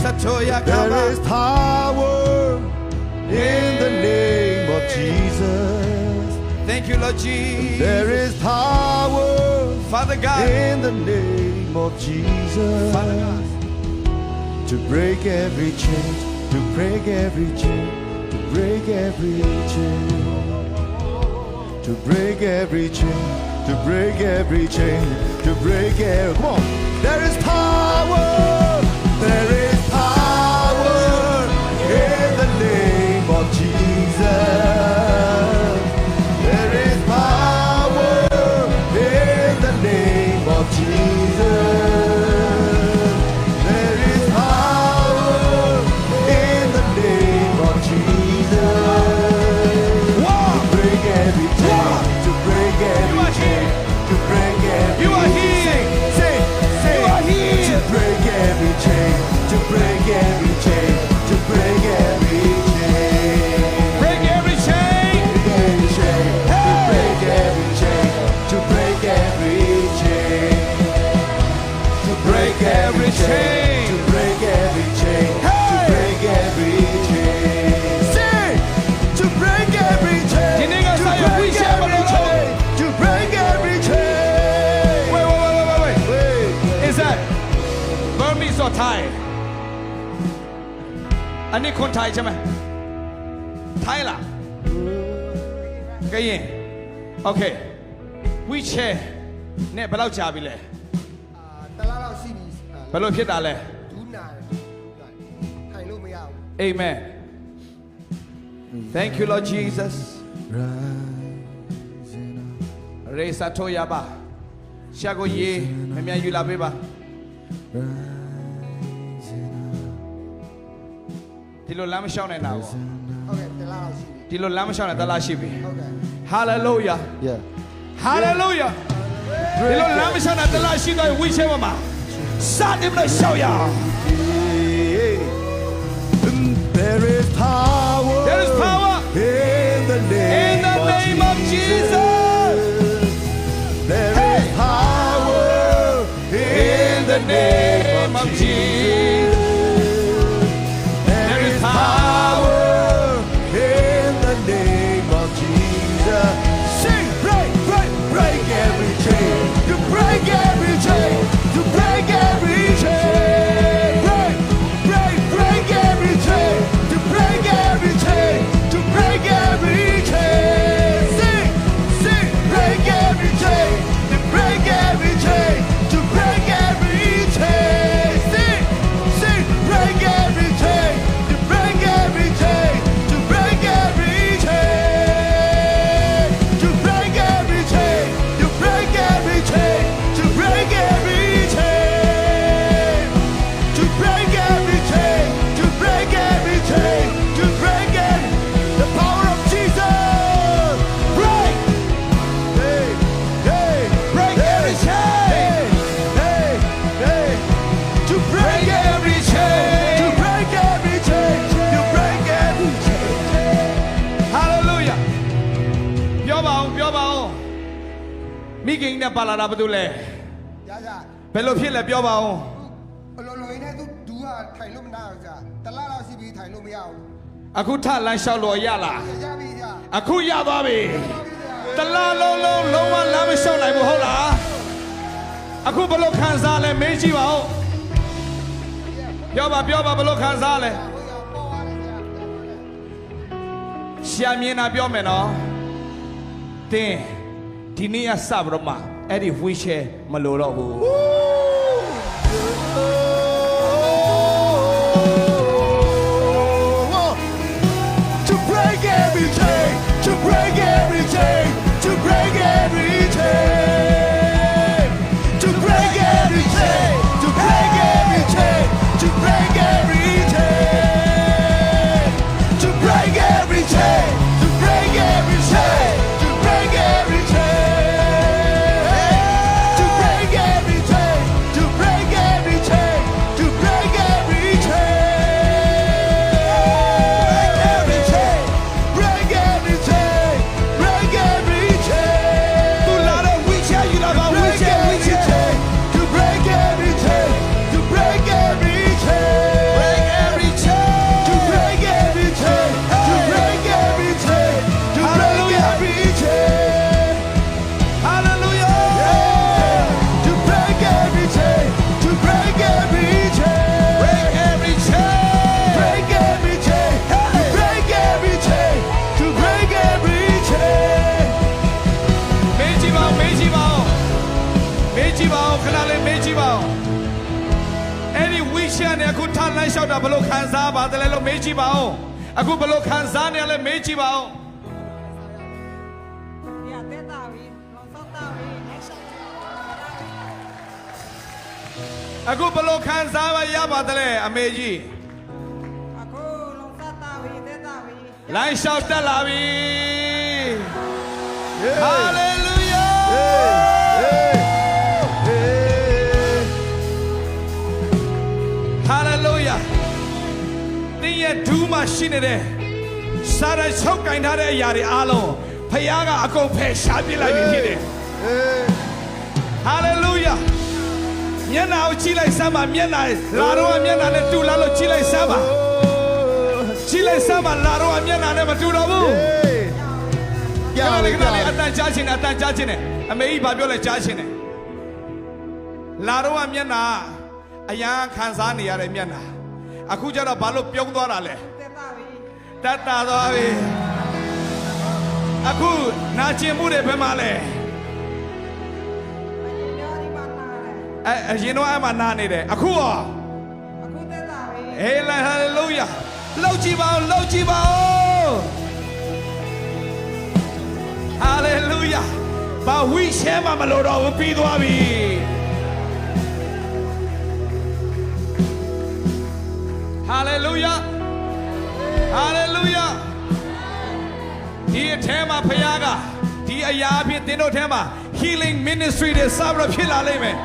There is power in the name of Jesus. Thank you, Lord Jesus. There is power Father God. in the name of Jesus. Father God. To break every chain, to break every chain, to break every chain. To break every chain, to break every chain, to break every. Come on. There is power. ไทย อันนี้คนไทยใช่ไหมไทยล่ะก็ยังโอเควิเชเนี่ยบลาวจาไปเลยตลาดเราสิบลาวဖြစ်တာလဲดูนานထိုင်လို့မရဘူး Amen Thank you Lord Jesus Raise a Rising up ရေစာထိုးရပါရှာကိုရေးမြ мян ယူလာပေးပါ Rising ဒီလိုလမ်းမလျှောက်နိုင်တာကို ဟုတ်ကဲ့တလားလောက်ရှိပြီ ဒီလိုလမ်းမလျှောက်နိုင်တလားရှိပြီ ဟုတ်ကဲ့ Hallelujah Yeah. Hallelujah ဒီလိုလမ်းမလျှောက်နိုင်တလားရှိတော့ဝီချဲမှာစတယ်မလို့ရှောက်ရအောင် There is power. There is power in the name, in the name of Jesus. There Hey. is power In the name of Jesus. ပြောပါအောင်ပြောပါအောင်မိခင်နဲ့ပါလာတာဘာလို့လဲရကြဘယ်လိုဖြစ်လဲပြောပါအောင်ဘလိုလိုရင်းနဲ့သူဒူးကထိုင်လို့မနာဘူးကြာတလားလောက်ရှိပြီထိုင်လို့မရဘူးအခုထလမ်းလျှောက်လို့ရလားရပြီကြာအခုရသွားပြီတလားလုံးလုံးလုံးဝလမ်းမလျှောက်နိုင်ဘူးဟုတ်လားအခုဘယ်လိုခံစားလဲမေးကြည့်ပါဦးပြောပါပြောပါဘယ်လိုခံစားလဲဟိုရပေါ်သွားတယ်ကြာရှာမြင်တာပြောမယ်နော် တင်းဒီနေ့ကစပြီးတော့မှအဲ့ဒီ wheelchair မလိုတော့ဘူး နေအခုထားလမ်းလျှောက်တာဘလို့ခံစားပါတယ်လဲလို့မေးကြည့်ပါဦးအခုဘလို့ခံစားနေရလဲမေးကြည့်ပါဦး Ya te David, no son David. အခုဘလို့ခံစားပါရပါတယ်လဲအမေကြီး Aku no son David, te David. လမ်းလျှောက်တက်လာပြီ Hey. ဟာ ရဲ့ဒူးမှာရှိနေတဲ့စာရချုပ်ကင်ထားတဲ့အရာတွေအားလုံးဖခင်ကအကုန်ဖယ်ရှားပြစ်လိုက်ပြီဖြစ်တယ် Hey. ဟာလေလုယာမျက်နှာကိုကြည့်လိုက်စမ်းပါမျက်နှာလာတော့မျက်နှာနဲ့တူလာလို့ကြည့်လိုက်စမ်းပါ Oh. ကြည့်လိုက်စမ်းပါလာတော့မျက်နှာနဲ့မတူတော့ဘူး Hey. ခဏလေးခဏလေးအ Yeah. တန်ကြားခြင်းနဲ့အတန်ကြားခြင်းနဲ့အမေကြီးဘာပြောလဲကြားခြင်းနဲ့လာတော့မျက်နှာအရန်ခံစားနေရတဲ့မျက်နှာ အခုကျတော့ဘာလို့ပြုံးသွားတာလဲ Te David. တတ်တာသွားပြီအခုနာကျင်မှုတွေဘယ်မှာလဲ Ayun di manare. အဲအရင်တော့အမှနာနေတယ်အခုရော Aku te David. ဟေးလာဟာလေလုယာလှုပ်ကြည့်ပါဦးလှုပ်ကြည့်ပါဦးဟာလေလုယာဘာဝိရှဲမှာမလို့တော့ဘူးပြီးသွားပြီ လေလုယာဟာလေလုယာဒီအထဲမှာဖခင်ကဒီအရာအဖြစ်သင်တို့ထဲမှာ healing ministry တွေစပြီးတော့ဖြစ်လာလိမ့်မယ်